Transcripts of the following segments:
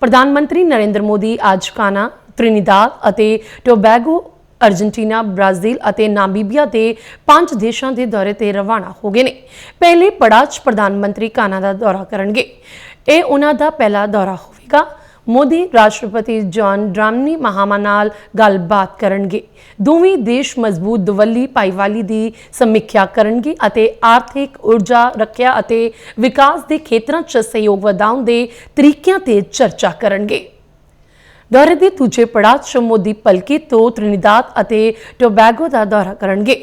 ਪ੍ਰਧਾਨ ਮੰਤਰੀ ਨਰਿੰਦਰ ਮੋਦੀ ਅੱਜ ਕਾਨਾ ਤ੍ਰਿਨੀਦਾਦ ਅਤੇ ਟੋਬੈਗੋ, ਅਰਜਨਟੀਨਾ, ਬ੍ਰਾਜ਼ੀਲ ਅਤੇ ਨਾਮੀਬੀਆ ਦੇ ਪੰਜ ਦੇਸ਼ਾਂ ਦੇ ਦੌਰੇ ਤੇ ਰਵਾਨਾ ਹੋ ਗਏ ਨੇ। ਪਹਿਲੇ ਪੜਾਅ 'ਚ ਪ੍ਰਧਾਨ ਮੰਤਰੀ ਕਾਨਾ ਦਾ ਦੌਰਾ ਕਰਨਗੇ। ਇਹ ਉਹਨਾਂ ਦਾ ਪਹਿਲਾ ਦੌਰਾ ਹੋਵੇਗਾ। ਮੋਦੀ ਰਾਸ਼ਟਰਪਤੀ ਜੌਨ ਡਰਾਮਨੀ ਮਹਾਮਾ ਨਾਲ ਗੱਲਬਾਤ ਕਰਨਗੇ। ਦੋਵੇਂ ਦੇਸ਼ ਮਜ਼ਬੂਤ ਦਵੱਲੀ ਭਾਈਵਾਲੀ ਦੀ ਸਮੀਖਿਆ ਕਰਨਗੇ ਅਤੇ ਆਰਥਿਕ ਊਰਜਾ ਰੱਖਿਆ ਅਤੇ ਵਿਕਾਸ ਦੇ ਖੇਤਰਾਂ 'ਚ ਸਹਿਯੋਗ ਵਧਾਉਣ ਦੇ ਤਰੀਕਿਆਂ ਤੇ ਚਰਚਾ ਕਰਨਗੇ। ਦੌਰੇ ਦੇ ਦੂਜੇ ਪੜਾਅ 'ਚ ਮੋਦੀ ਪਲਕੀ ਤੋਂ ਤ੍ਰਿਨੀਦਾਦ ਅਤੇ ਟੋਬੈਗੋ ਦਾ ਦੌਰਾ ਕਰਨਗੇ।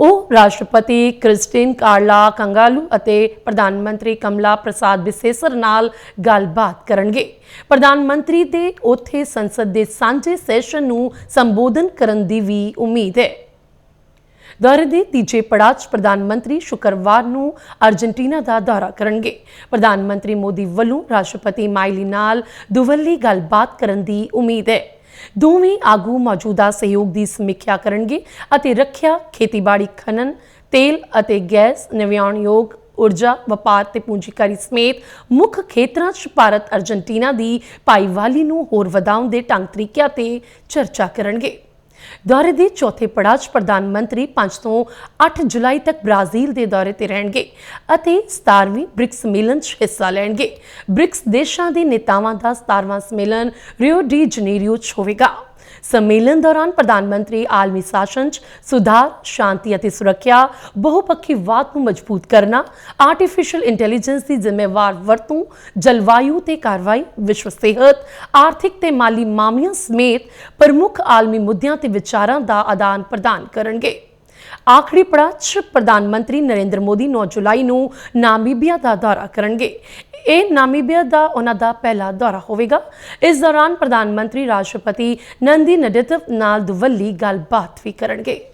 ਉਹ ਰਾਸ਼ਟਰਪਤੀ ਕ੍ਰਿਸਟੀਨ ਕਾਰਲਾ ਕੰਗਾਲੂ ਅਤੇ ਪ੍ਰਧਾਨ ਮੰਤਰੀ ਕਮਲਾ ਪ੍ਰਸਾਦ ਬਿਸੇਸਰ ਨਾਲ ਗੱਲਬਾਤ ਕਰਨਗੇ। ਪ੍ਰਧਾਨ ਮੰਤਰੀ ਦੇ ਉੱਥੇ ਸੰਸਦ ਦੇ ਸਾਂਝੇ ਸੈਸ਼ਨ ਨੂੰ ਸੰਬੋਧਨ ਕਰਨ ਦੀ ਵੀ ਉਮੀਦ ਹੈ। ਦੌਰੇ ਦੇ ਤੀਜੇ ਪੜਾਅ 'ਚ ਪ੍ਰਧਾਨ ਮੰਤਰੀ ਸ਼ੁੱਕਰਵਾਰ ਨੂੰ ਅਰਜਨਟੀਨਾ ਦਾ ਦੌਰਾ ਕਰਨਗੇ। ਪ੍ਰਧਾਨ ਮੰਤਰੀ ਮੋਦੀ ਵੱਲੋਂ ਰਾਸ਼ਟਰਪਤੀ ਮਾਈਲੀ ਨਾਲ ਦੁਵੱਲੀ ਗੱਲਬਾਤ ਕਰਨ ਦੀ ਉਮੀਦ ਹੈ। ਦੋਵੇਂ ਆਗੂ ਮੌਜੂਦਾ ਸਹਿਯੋਗ ਦੀ ਸਮੀਖਿਆ ਕਰਨਗੇ ਅਤੇ ਰੱਖਿਆ, ਖੇਤੀਬਾੜੀ, ਖਨਨ, ਤੇਲ ਅਤੇ ਗੈਸ, ਨਵਿਆਉਣਯੋਗ ਊਰਜਾ, ਵਪਾਰ ਤੇ ਪੂੰਜੀਕਾਰੀ ਸਮੇਤ ਮੁੱਖ ਖੇਤਰਾਂ 'ਚ ਭਾਰਤ ਅਰਜਨਟੀਨਾ ਦੀ ਭਾਈਵਾਲੀ ਨੂੰ ਹੋਰ ਵਧਾਉਣ ਦੇ ਢੰਗ ਤਰੀਕਿਆਂ ਤੇ ਚਰਚਾ ਕਰਨਗੇ। ਦੌਰੇ ਦੇ ਚੌਥੇ ਪੜਾਅ 'ਚ ਪ੍ਰਧਾਨ ਮੰਤਰੀ 5 ਤੋਂ 8 ਜੁਲਾਈ ਤੱਕ ਬ੍ਰਾਜ਼ੀਲ ਦੇ ਦੌਰੇ ਤੇ ਰਹਿਣਗੇ ਅਤੇ 17ਵੀਂ ਬ੍ਰਿਕਸ ਸੰਮੇਲਨ 'ਚ ਹਿੱਸਾ ਲੈਣਗੇ। ਬ੍ਰਿਕਸ ਦੇਸ਼ਾਂ ਦੇ ਨੇਤਾਵਾਂ ਦਾ 17ਵਾਂ ਸੰਮੇਲਨ ਰਿਓ ਡੀ ਜਨੇਰੀਓ 'ਚ ਹੋਵੇਗਾ। ਸੰਮੇਲਨ ਦੌਰਾਨ ਪ੍ਰਧਾਨ ਮੰਤਰੀ ਆਲਮੀ ਸ਼ਾਸਨ 'ਚ ਸੁਧਾਰ, ਸ਼ਾਂਤੀ ਅਤੇ ਸੁਰੱਖਿਆ ਬਹੁਪੱਖੀਵਾਦ ਨੂੰ ਮਜ਼ਬੂਤ ਕਰਨਾ ਆਰਟੀਫੀਸ਼ੀਅਲ ਇੰਟੈਲੀਜੈਂਸ ਦੀ ਜ਼ਿੰਮੇਵਾਰ ਵਰਤੋਂ, ਜਲਵਾਯੂ ਤੇ ਕਾਰਵਾਈ, ਵਿਸ਼ਵ ਸਿਹਤ, ਆਰਥਿਕ ਤੇ ਮਾਲੀ ਮਾਮਲਿਆਂ ਸਮੇਤ ਪ੍ਰਮੁੱਖ ਆਲਮੀ ਮੁੱਦਿਆਂ ਤੇ ਵਿਚਾਰਾਂ ਦਾ ਆਦਾਨ ਪ੍ਰਦਾਨ ਕਰਨਗੇ। ਆਖਰੀ ਪੜਾਅ 'ਚ ਪ੍ਰਧਾਨ ਮੰਤਰੀ ਨਰਿੰਦਰ ਮੋਦੀ 9 ਜੁਲਾਈ ਨੂੰ ਨਾਮੀਬੀਆ ਦਾ ਦੌਰਾ ਕਰਨਗੇ। ਇਹ ਨਾਮੀਬੀਆ ਦਾ ਉਹਨਾਂ ਦਾ ਪਹਿਲਾ ਦੌਰਾ ਹੋਵੇਗਾ। ਇਸ ਦੌਰਾਨ ਪ੍ਰਧਾਨ ਮੰਤਰੀ ਰਾਸ਼ਟਰਪਤੀ ਨੰਦੀ ਨਡਿਤਵ ਨਾਲ ਦੁਵੱਲੀ ਗੱਲਬਾਤ ਵੀ ਕਰਨਗੇ।